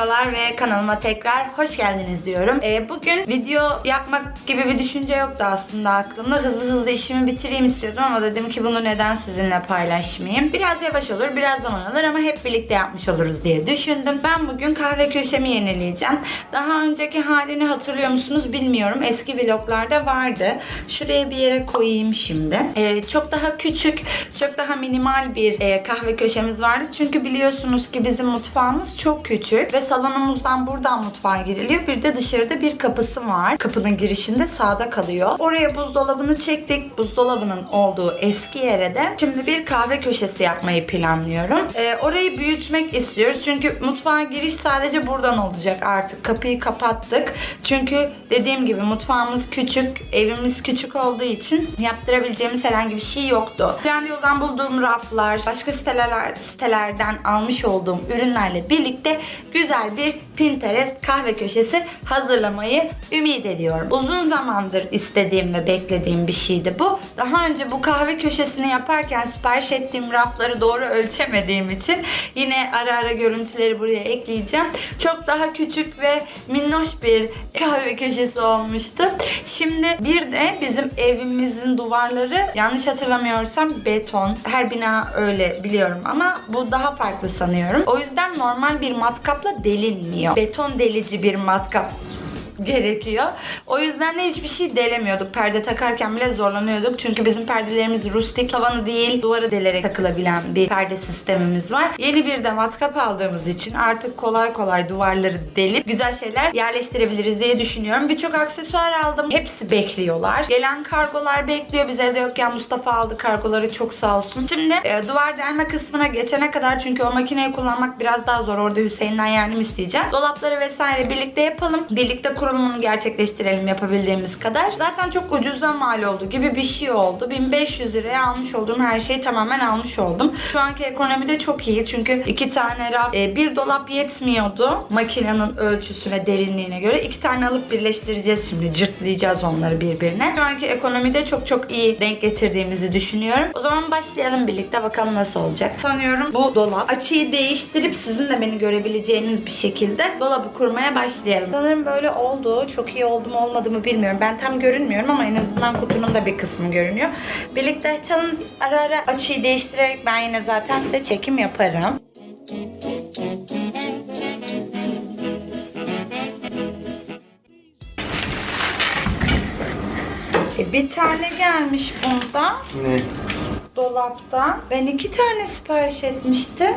Merhabalar ve kanalıma tekrar hoş geldiniz diyorum. Ee, bugün video yapmak gibi bir düşünce yoktu aslında aklımda. Hızlı hızlı işimi bitireyim istiyordum ama dedim ki bunu neden sizinle paylaşmayayım. Biraz yavaş olur, biraz zaman alır ama hep birlikte yapmış oluruz diye düşündüm. Ben bugün kahve köşemi yenileyeceğim. Daha önceki halini hatırlıyor musunuz bilmiyorum. Eski vloglarda vardı. Şuraya bir yere koyayım şimdi. Ee, çok daha küçük, çok daha minimal bir e, kahve köşemiz vardı. Çünkü biliyorsunuz ki bizim mutfağımız çok küçük ve salonumuzdan buradan mutfağa giriliyor. Bir de dışarıda bir kapısı var. Kapının girişinde sağda kalıyor. Oraya buzdolabını çektik. Buzdolabının olduğu eski yere de şimdi bir kahve köşesi yapmayı planlıyorum. Ee, orayı büyütmek istiyoruz. Çünkü mutfağa giriş sadece buradan olacak artık. Kapıyı kapattık. Çünkü dediğim gibi mutfağımız küçük, evimiz küçük olduğu için yaptırabileceğimiz herhangi bir şey yoktu. Trendyol'dan bulduğum raflar, başka siteler, sitelerden almış olduğum ürünlerle birlikte güzel bir Pinterest kahve köşesi hazırlamayı ümit ediyorum. Uzun zamandır istediğim ve beklediğim bir şeydi bu. Daha önce bu kahve köşesini yaparken sipariş ettiğim rafları doğru ölçemediğim için yine ara ara görüntüleri buraya ekleyeceğim. Çok daha küçük ve minnoş bir kahve köşesi olmuştu. Şimdi bir de bizim evimizin duvarları yanlış hatırlamıyorsam beton. Her bina öyle biliyorum ama bu daha farklı sanıyorum. O yüzden normal bir matkapla delinmiyor. Beton delici bir matkap gerekiyor. O yüzden de hiçbir şey delemiyorduk. Perde takarken bile zorlanıyorduk. Çünkü bizim perdelerimiz rustik tavanı değil, duvara delerek takılabilen bir perde sistemimiz var. Yeni bir de matkap aldığımız için artık kolay kolay duvarları delip güzel şeyler yerleştirebiliriz diye düşünüyorum. Birçok aksesuar aldım. Hepsi bekliyorlar. Gelen kargolar bekliyor. Biz evde yokken Mustafa aldı kargoları çok sağ olsun. Şimdi e, duvar delme kısmına geçene kadar çünkü o makineyi kullanmak biraz daha zor. Orada Hüseyin'den yardım isteyeceğim. Dolapları vesaire birlikte yapalım. Birlikte kurulumunu gerçekleştirelim yapabildiğimiz kadar. Zaten çok ucuza mal oldu gibi bir şey oldu. 1500 liraya almış olduğum her şeyi tamamen almış oldum. Şu anki ekonomide çok iyi çünkü iki tane raf, e, bir dolap yetmiyordu makinenin ölçüsüne, derinliğine göre. iki tane alıp birleştireceğiz şimdi. Cırtlayacağız onları birbirine. Şu anki ekonomide çok çok iyi denk getirdiğimizi düşünüyorum. O zaman başlayalım birlikte bakalım nasıl olacak. Sanıyorum bu dolap açıyı değiştirip sizin de beni görebileceğiniz bir şekilde dolabı kurmaya başlayalım. Sanırım böyle oldu. Çok iyi oldu mu olmadı mı bilmiyorum. Ben tam görünmüyorum ama en azından kutunun da bir kısmı görünüyor. Birlikte açalım. Ara ara açıyı değiştirerek ben yine zaten size çekim yaparım. E, bir tane gelmiş bunda Ne? dolapta. Ben iki tane sipariş etmiştim.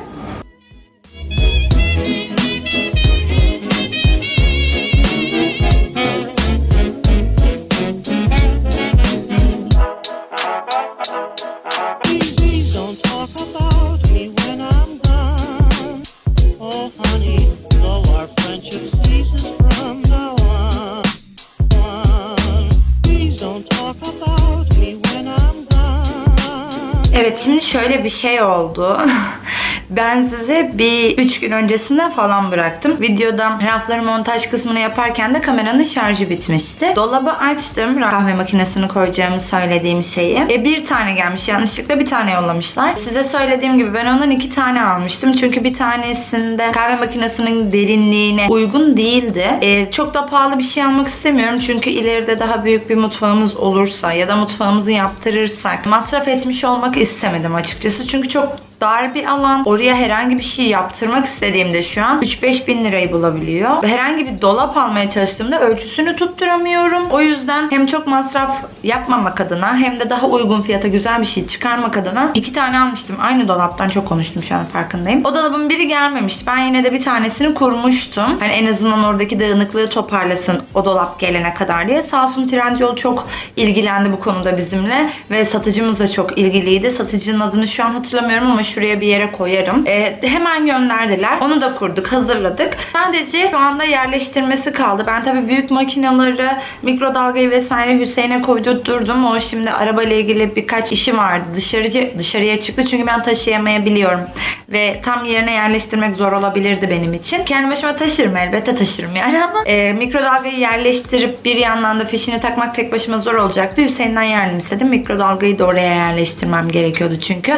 Evet şimdi şöyle bir şey oldu. Ben size bir 3 gün öncesinden falan bıraktım. Videoda rafların montaj kısmını yaparken de kameranın şarjı bitmişti. Dolabı açtım. Kahve makinesini koyacağımı söylediğim şeyi. E, bir tane gelmiş. Yanlışlıkla bir tane yollamışlar. Size söylediğim gibi ben ondan iki tane almıştım. Çünkü bir tanesinde kahve makinesinin derinliğine uygun değildi. E, çok da pahalı bir şey almak istemiyorum. Çünkü ileride daha büyük bir mutfağımız olursa ya da mutfağımızı yaptırırsak masraf etmiş olmak istemedim açıkçası. Çünkü çok dar bir alan. Oraya herhangi bir şey yaptırmak istediğimde şu an 3-5 bin lirayı bulabiliyor. Ve herhangi bir dolap almaya çalıştığımda ölçüsünü tutturamıyorum. O yüzden hem çok masraf yapmamak adına hem de daha uygun fiyata güzel bir şey çıkarmak adına iki tane almıştım. Aynı dolaptan çok konuştum şu an farkındayım. O dolabın biri gelmemişti. Ben yine de bir tanesini kurmuştum. Hani en azından oradaki dağınıklığı toparlasın o dolap gelene kadar diye. Sağ olsun Trendyol çok ilgilendi bu konuda bizimle ve satıcımız da çok ilgiliydi. Satıcının adını şu an hatırlamıyorum ama şuraya bir yere koyarım. Ee, hemen gönderdiler. Onu da kurduk, hazırladık. Sadece şu anda yerleştirmesi kaldı. Ben tabii büyük makinaları, mikrodalgayı vesaire Hüseyin'e koydurdum. O şimdi arabayla ilgili birkaç işi vardı. Dışarıcı, dışarıya çıktı çünkü ben taşıyamayabiliyorum. Ve tam yerine yerleştirmek zor olabilirdi benim için. Kendi başıma taşırım elbette taşırım yani ama e, mikrodalgayı yerleştirip bir yandan da fişini takmak tek başıma zor olacaktı. Hüseyin'den yardım istedim. Mikrodalgayı da oraya yerleştirmem gerekiyordu çünkü.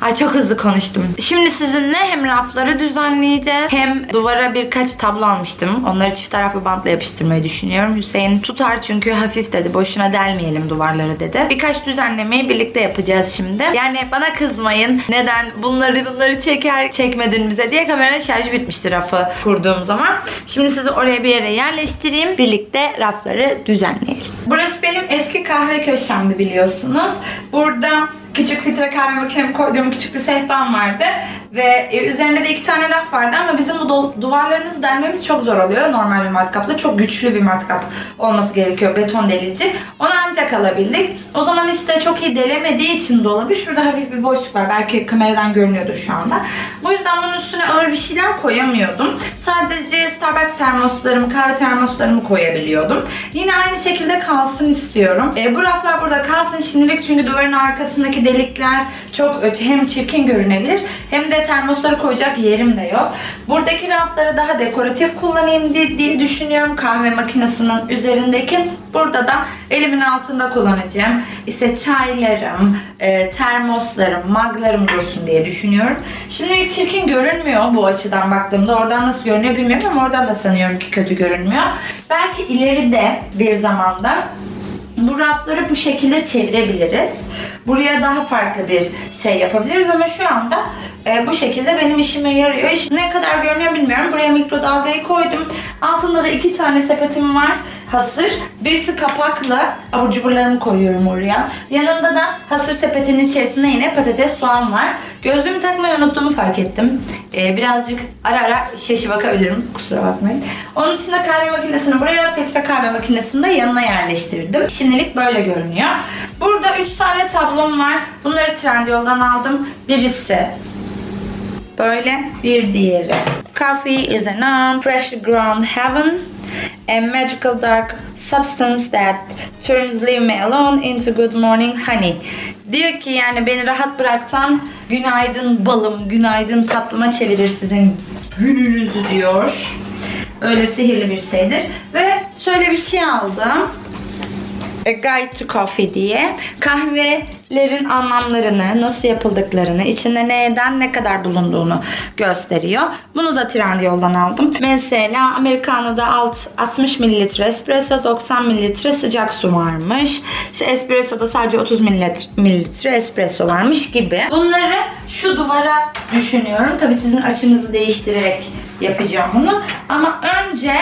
Ay çok hızlı konuştum. Şimdi sizinle hem rafları düzenleyeceğiz hem duvara birkaç tablo almıştım. Onları çift taraflı bantla yapıştırmayı düşünüyorum. Hüseyin tutar çünkü hafif dedi. Boşuna delmeyelim duvarları dedi. Birkaç düzenlemeyi birlikte yapacağız şimdi. Yani bana kızmayın. Neden bunları bunları çeker çekmedin bize diye kameranın şarjı bitmişti rafı kurduğum zaman. Şimdi sizi oraya bir yere yerleştireyim. Birlikte rafları düzenleyelim. Burası benim eski kahve köşemdi biliyorsunuz. Burada küçük filtre kahve makinemi koyduğum küçük bir sehpam vardı. Ve e, üzerinde de iki tane raf vardı ama bizim bu duvarlarımızı delmemiz çok zor oluyor normal bir matkapla. Çok güçlü bir matkap olması gerekiyor beton delici. Onu ancak alabildik. O zaman işte çok iyi delemediği için dolabı şurada hafif bir boşluk var. Belki kameradan görünüyordur şu anda. Bu yüzden bunun üstüne ağır bir şeyler koyamıyordum. Sadece Starbucks termoslarımı, kahve termoslarımı koyabiliyordum. Yine aynı şekilde kalsın istiyorum. E, bu raflar burada kalsın şimdilik çünkü duvarın arkasındaki delikler çok hem çirkin görünebilir hem de termosları koyacak yerim de yok. Buradaki rafları daha dekoratif kullanayım diye düşünüyorum. Kahve makinesinin üzerindeki. Burada da elimin altında kullanacağım. İşte çaylarım, e, termoslarım, maglarım dursun diye düşünüyorum. Şimdilik çirkin görünmüyor bu açıdan baktığımda. Oradan nasıl görünüyor bilmiyorum ama oradan da sanıyorum ki kötü görünmüyor. Belki ileride bir zamanda bu rafları bu şekilde çevirebiliriz. Buraya daha farklı bir şey yapabiliriz ama şu anda e, bu şekilde benim işime yarıyor. İş ne kadar görünüyor bilmiyorum. Buraya mikrodalgayı koydum. Altında da iki tane sepetim var hasır. Birisi kapaklı. Abur cuburlarımı koyuyorum oraya. Yanında da hasır sepetinin içerisinde yine patates, soğan var. Gözlüğümü takmayı unuttuğumu fark ettim. E, birazcık ara ara şaşı bakabilirim. Kusura bakmayın. Onun dışında kahve makinesini buraya, Petra kahve makinesini de yanına yerleştirdim. Şimdilik böyle görünüyor. Burada 3 tane tablom var. Bunları Trendyol'dan aldım. Birisi böyle bir diğeri. Coffee is a noun, fresh ground heaven, a magical dark substance that turns leave me alone into good morning honey. Diyor ki yani beni rahat bıraktan günaydın balım, günaydın tatlıma çevirir sizin gününüzü diyor. Öyle sihirli bir şeydir. Ve şöyle bir şey aldım. A Guide to Coffee diye kahvelerin anlamlarını, nasıl yapıldıklarını, içinde neden ne kadar bulunduğunu gösteriyor. Bunu da Trendyol'dan aldım. Mesela Americano'da alt 60 mililitre espresso, 90 mililitre sıcak su varmış. İşte espresso'da sadece 30 mililitre, mililitre espresso varmış gibi. Bunları şu duvara düşünüyorum. Tabii sizin açınızı değiştirerek yapacağım bunu. Ama önce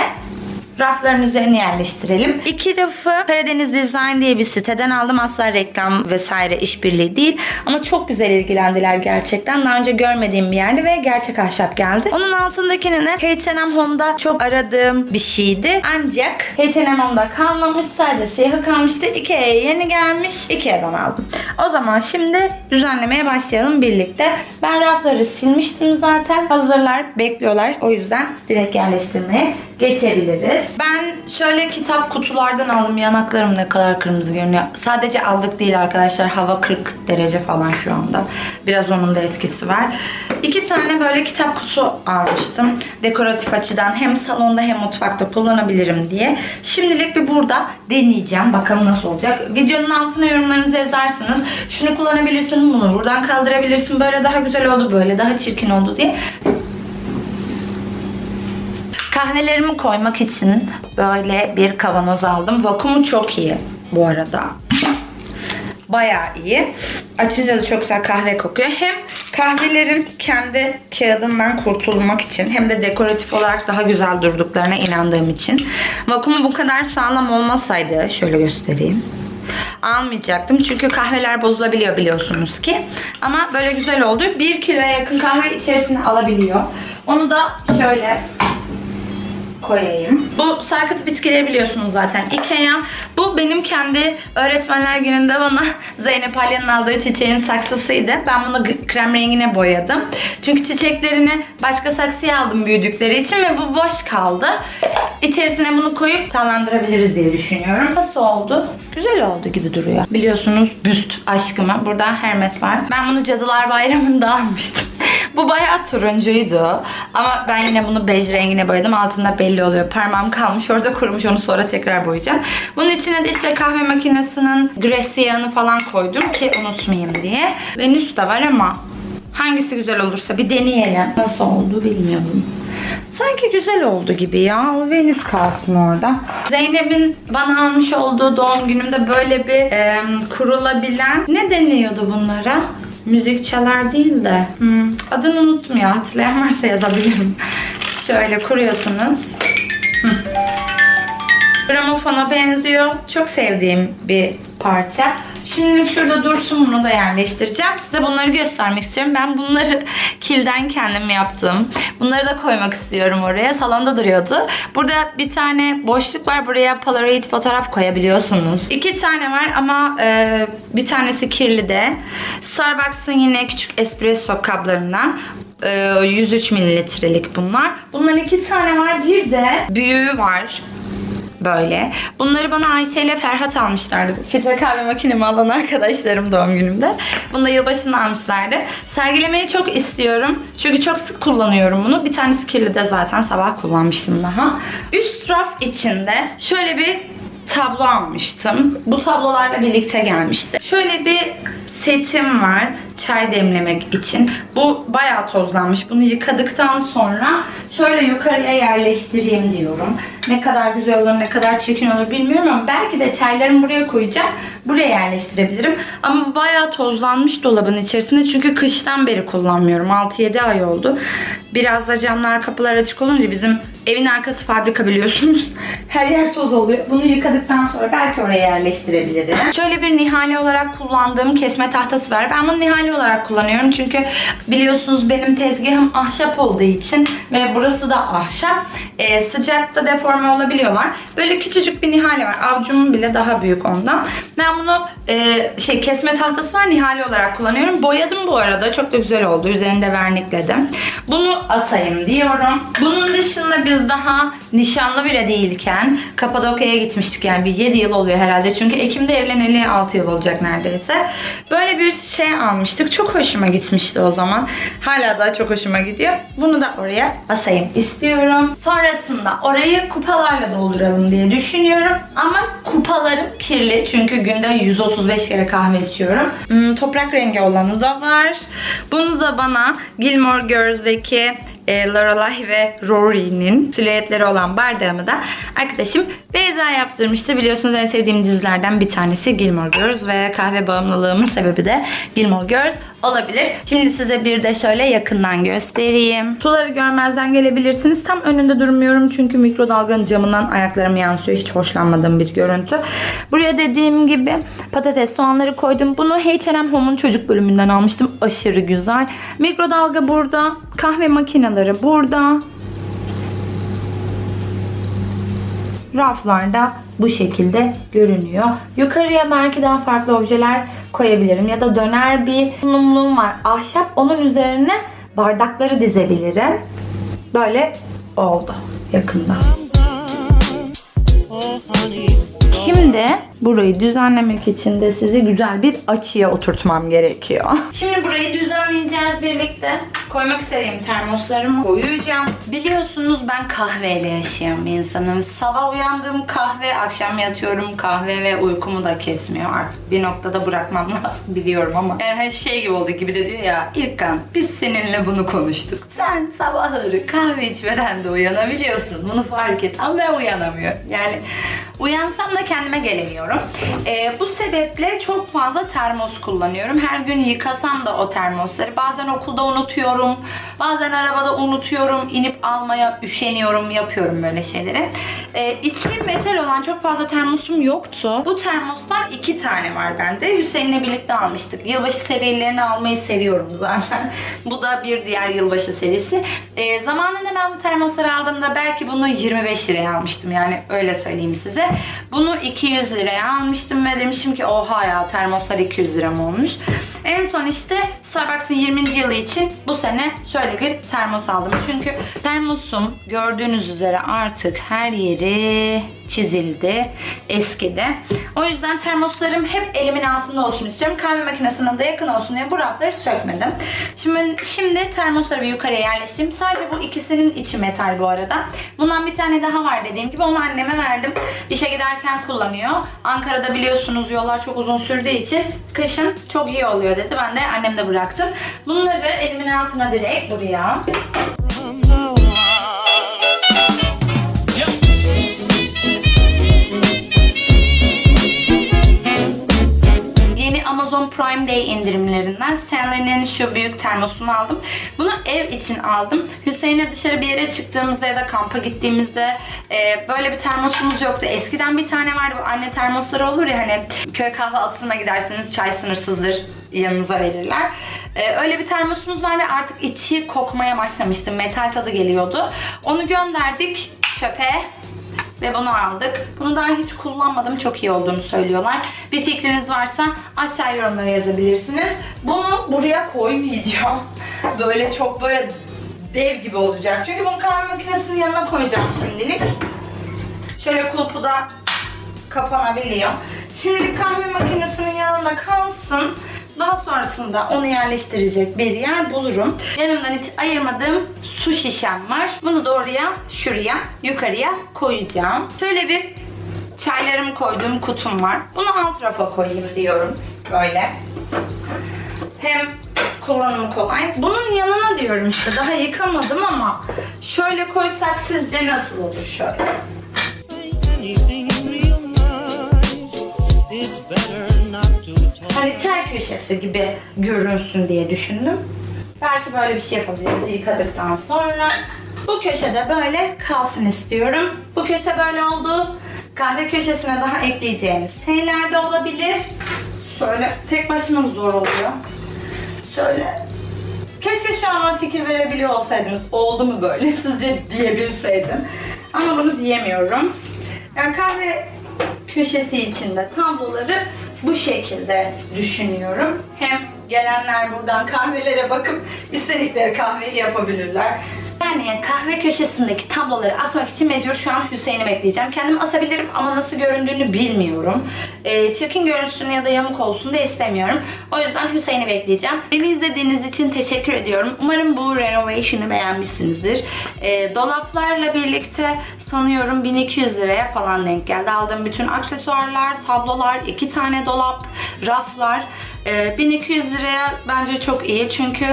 rafların üzerine yerleştirelim. İki rafı Karadeniz Design diye bir siteden aldım. Asla reklam vesaire işbirliği değil. Ama çok güzel ilgilendiler gerçekten. Daha önce görmediğim bir yerdi ve gerçek ahşap geldi. Onun altındakini de H&M Home'da çok aradığım bir şeydi. Ancak H&M Home'da kalmamış. Sadece siyahı kalmıştı. Ikea'ya yeni gelmiş. Ikea'dan aldım. O zaman şimdi düzenlemeye başlayalım birlikte. Ben rafları silmiştim zaten. Hazırlar, bekliyorlar. O yüzden direkt yerleştirmeye geçebiliriz. Ben şöyle kitap kutulardan aldım. Yanaklarım ne kadar kırmızı görünüyor. Sadece aldık değil arkadaşlar. Hava 40 derece falan şu anda. Biraz onun da etkisi var. İki tane böyle kitap kutu almıştım. Dekoratif açıdan hem salonda hem mutfakta kullanabilirim diye. Şimdilik bir burada deneyeceğim. Bakalım nasıl olacak. Videonun altına yorumlarınızı yazarsınız. Şunu kullanabilirsin, bunu buradan kaldırabilirsin. Böyle daha güzel oldu, böyle daha çirkin oldu diye. Kahvelerimi koymak için böyle bir kavanoz aldım. Vakumu çok iyi bu arada. Bayağı iyi. Açınca da çok güzel kahve kokuyor. Hem kahvelerin kendi kağıdından kurtulmak için hem de dekoratif olarak daha güzel durduklarına inandığım için. Vakumu bu kadar sağlam olmasaydı şöyle göstereyim almayacaktım. Çünkü kahveler bozulabiliyor biliyorsunuz ki. Ama böyle güzel oldu. 1 kiloya yakın kahve içerisine alabiliyor. Onu da şöyle koyayım. Bu sarkıt bitkileri biliyorsunuz zaten. Ikea. Bu benim kendi öğretmenler gününde bana Zeynep Alya'nın aldığı çiçeğin saksısıydı. Ben bunu krem rengine boyadım. Çünkü çiçeklerini başka saksıya aldım büyüdükleri için ve bu boş kaldı. İçerisine bunu koyup tallandırabiliriz diye düşünüyorum. Nasıl oldu? Güzel oldu gibi duruyor. Biliyorsunuz büst aşkıma. Burada Hermes var. Ben bunu Cadılar Bayramı'nda almıştım. Bu bayağı turuncuydu. Ama ben yine bunu bej rengine boyadım. Altında belli oluyor. Parmağım kalmış. Orada kurumuş. Onu sonra tekrar boyayacağım. Bunun içine de işte kahve makinesinin gresi yağını falan koydum ki unutmayayım diye. Venüs de var ama Hangisi güzel olursa bir deneyelim. Nasıl oldu bilmiyorum. Sanki güzel oldu gibi ya. O Venüs kalsın orada. Zeynep'in bana almış olduğu doğum günümde böyle bir e, kurulabilen ne deniyordu bunlara? Müzik çalar değil de. Hmm, adını unuttum ya. Hatırlayan varsa yazabilirim. Şöyle kuruyorsunuz. Gramofona benziyor. Çok sevdiğim bir parça. Şimdilik şurada dursun bunu da yerleştireceğim. Size bunları göstermek istiyorum. Ben bunları kilden kendim yaptım. Bunları da koymak istiyorum oraya. Salonda duruyordu. Burada bir tane boşluk var. Buraya Polaroid fotoğraf koyabiliyorsunuz. İki tane var ama e, bir tanesi kirli de. Starbucks'ın yine küçük espresso kablarından. E, 103 mililitrelik bunlar. Bunların iki tane var. Bir de büyüğü var böyle. Bunları bana Ayşe ile Ferhat almışlardı. Filtre kahve makinemi alan arkadaşlarım doğum günümde. Bunu da yılbaşında almışlardı. Sergilemeyi çok istiyorum. Çünkü çok sık kullanıyorum bunu. Bir tanesi kirli de zaten sabah kullanmıştım daha. Üst raf içinde şöyle bir tablo almıştım. Bu tablolarla birlikte gelmişti. Şöyle bir setim var çay demlemek için. Bu bayağı tozlanmış. Bunu yıkadıktan sonra şöyle yukarıya yerleştireyim diyorum. Ne kadar güzel olur, ne kadar çirkin olur bilmiyorum ama belki de çaylarımı buraya koyacağım. Buraya yerleştirebilirim. Ama bayağı tozlanmış dolabın içerisinde. Çünkü kıştan beri kullanmıyorum. 6-7 ay oldu. Biraz da camlar kapılar açık olunca bizim evin arkası fabrika biliyorsunuz. Her yer toz oluyor. Bunu yıkadıktan sonra belki oraya yerleştirebilirim. Şöyle bir nihale olarak kullandığım kesme tahtası var. Ben bunu nihale olarak kullanıyorum. Çünkü biliyorsunuz benim tezgahım ahşap olduğu için ve burası da ahşap. Ee, sıcakta deforme olabiliyorlar. Böyle küçücük bir nihale var. Avcumun bile daha büyük ondan. Ben bunu e, şey kesme tahtası var nihale olarak kullanıyorum. Boyadım bu arada. Çok da güzel oldu. Üzerinde vernikledim. Bunu asayım diyorum. Bunun dışında biz daha nişanlı bile değilken Kapadokya'ya gitmiştik yani bir 7 yıl oluyor herhalde. Çünkü Ekim'de evleneli 6 yıl olacak neredeyse. Böyle bir şey almıştık. Çok hoşuma gitmişti o zaman. Hala da çok hoşuma gidiyor. Bunu da oraya asayım istiyorum. Sonrasında orayı kupalarla dolduralım diye düşünüyorum. Ama kupalarım kirli. Çünkü günde 135 kere kahve içiyorum. Hmm, toprak rengi olanı da var. Bunu da bana Gilmore Girls'deki e, Lorelai ve Rory'nin silüetleri olan bardağımı da arkadaşım Beyza yaptırmıştı. Biliyorsunuz en sevdiğim dizilerden bir tanesi Gilmore Girls ve kahve bağımlılığımın sebebi de Gilmore Girls olabilir. Şimdi size bir de şöyle yakından göstereyim. Suları görmezden gelebilirsiniz. Tam önünde durmuyorum çünkü mikrodalganın camından ayaklarım yansıyor. Hiç hoşlanmadığım bir görüntü. Buraya dediğim gibi patates soğanları koydum. Bunu H&M Home'un çocuk bölümünden almıştım. Aşırı güzel. Mikrodalga burada. Kahve makineleri burada. raflarda bu şekilde görünüyor. Yukarıya belki daha farklı objeler koyabilirim ya da döner bir sunumluğum var. Ahşap onun üzerine bardakları dizebilirim. Böyle oldu yakında. Şimdi burayı düzenlemek için de sizi güzel bir açıya oturtmam gerekiyor. Şimdi burayı düzenleyeceğiz birlikte. Koymak istediğim termoslarımı koyacağım. Biliyorsunuz ben kahveyle yaşayan bir insanım. Sabah uyandığım kahve, akşam yatıyorum kahve ve uykumu da kesmiyor. Artık bir noktada bırakmam lazım biliyorum ama. Yani her şey gibi oldu gibi de diyor ya. İlkan biz seninle bunu konuştuk. Sen sabahları kahve içmeden de uyanabiliyorsun. Bunu fark et ama ben uyanamıyorum. Yani Uyansam da kendime gelemiyorum. Ee, bu sebeple çok fazla termos kullanıyorum. Her gün yıkasam da o termosları. Bazen okulda unutuyorum. Bazen arabada unutuyorum. İnip almaya üşeniyorum. Yapıyorum böyle şeyleri. Ee, içi metal olan çok fazla termosum yoktu. Bu termostan iki tane var bende. Hüseyin'le birlikte almıştık. Yılbaşı serilerini almayı seviyorum zaten. bu da bir diğer yılbaşı serisi. Ee, zamanında ben bu termosları aldığımda belki bunu 25 liraya almıştım. Yani öyle söyleyeyim size. Bunu 200 liraya almıştım ve demiştim ki oha ya termoslar 200 lira mı olmuş. En son işte Starbucks'ın 20. yılı için bu sene şöyle bir termos aldım. Çünkü termosum gördüğünüz üzere artık her yeri çizildi, eskidi. O yüzden termoslarım hep elimin altında olsun istiyorum. Kahve makinesine de yakın olsun diye bu rafları sökmedim. Şimdi, şimdi termosları bir yukarıya yerleştirdim. Sadece bu ikisinin içi metal bu arada. Bundan bir tane daha var dediğim gibi. Onu anneme verdim. İşe giderken kullanıyor. Ankara'da biliyorsunuz yollar çok uzun sürdüğü için kışın çok iyi oluyor dedi. Ben de annemde bıraktım. Bunları elimin altına direkt buraya Amazon Prime Day indirimlerinden Stanley'nin şu büyük termosunu aldım. Bunu ev için aldım. Hüseyin'le dışarı bir yere çıktığımızda ya da kampa gittiğimizde e, böyle bir termosumuz yoktu. Eskiden bir tane vardı bu anne termosları olur ya hani köy kahvaltısına giderseniz çay sınırsızdır yanınıza verirler. E, öyle bir termosumuz var ve artık içi kokmaya başlamıştı. Metal tadı geliyordu. Onu gönderdik çöpe. Ve bunu aldık. Bunu daha hiç kullanmadım. Çok iyi olduğunu söylüyorlar. Bir fikriniz varsa aşağı yorumlara yazabilirsiniz. Bunu buraya koymayacağım. Böyle çok böyle dev gibi olacak. Çünkü bunu kahve makinesinin yanına koyacağım şimdilik. Şöyle kulpu da kapanabiliyor. Şimdilik kahve makinesinin yanına kalsın. Daha sonrasında onu yerleştirecek bir yer bulurum. Yanımdan hiç ayırmadığım su şişem var. Bunu da oraya, şuraya, yukarıya koyacağım. Şöyle bir çaylarımı koyduğum kutum var. Bunu alt rafa koyayım diyorum. Böyle. Hem kullanımı kolay. Bunun yanına diyorum işte daha yıkamadım ama şöyle koysak sizce nasıl olur şöyle? Hani çay köşesi gibi görünsün diye düşündüm. Belki böyle bir şey yapabiliriz yıkadıktan sonra. Bu köşede böyle kalsın istiyorum. Bu köşe böyle oldu. Kahve köşesine daha ekleyeceğimiz şeyler de olabilir. Şöyle tek başıma zor oluyor. Şöyle. Keşke şu an fikir verebiliyor olsaydınız. Oldu mu böyle sizce diyebilseydim. Ama bunu diyemiyorum. Yani kahve köşesi içinde tabloları bu şekilde düşünüyorum. Hem gelenler buradan kahvelere bakıp istedikleri kahveyi yapabilirler. Yani kahve köşesindeki tabloları asmak için mecbur şu an Hüseyin'i bekleyeceğim. Kendim asabilirim ama nasıl göründüğünü bilmiyorum. Ee, çirkin görünsün ya da yamuk olsun da istemiyorum. O yüzden Hüseyin'i bekleyeceğim. Beni izlediğiniz için teşekkür ediyorum. Umarım bu renovation'ı beğenmişsinizdir. Ee, dolaplarla birlikte sanıyorum 1200 liraya falan denk geldi. Aldığım bütün aksesuarlar, tablolar, iki tane dolap, raflar. Ee, 1200 liraya bence çok iyi çünkü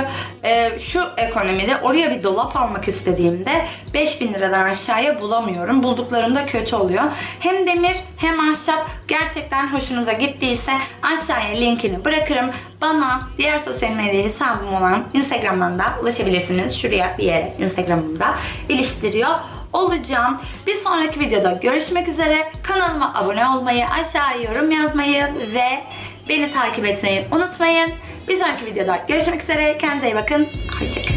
e, şu ekonomide oraya bir dolap almak istediğimde 5000 liradan aşağıya bulamıyorum. Bulduklarım da kötü oluyor. Hem demir hem ahşap gerçekten hoşunuza gittiyse aşağıya linkini bırakırım. Bana diğer sosyal medya hesabım olan Instagram'dan da ulaşabilirsiniz. Şuraya bir yere Instagram'ımda iliştiriyor olacağım. Bir sonraki videoda görüşmek üzere. Kanalıma abone olmayı, aşağıya yorum yazmayı ve beni takip etmeyi unutmayın. Bir sonraki videoda görüşmek üzere. Kendinize iyi bakın. Hoşçakalın.